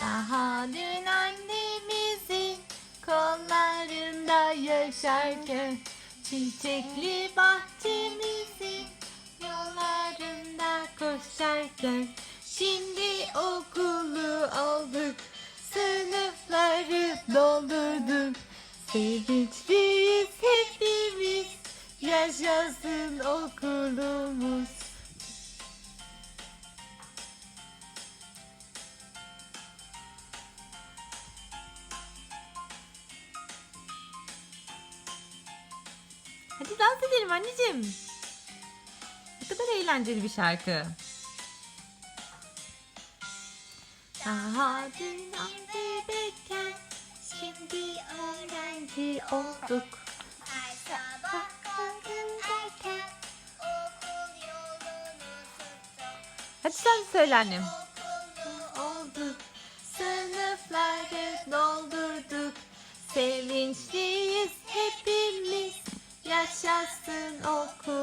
Daha dün annemizin kollarında yaşarken Çiçekli bahçemizin yollarında koşarken Şimdi okulu olduk, sınıfları doldurduk. Sevinçliyiz hepimiz, yaşasın okulumuz Hadi dans edelim anneciğim. Ne kadar eğlenceli bir şarkı. Daha dün bebekken şimdi öğrenci olduk. Her sabah kalkın derken okul yolunu tuttuk. Hadi sen söyle annem. Olduk. Sınıfları doldurduk. Sevinçliyiz hepimiz. Yaşasın okulumuz.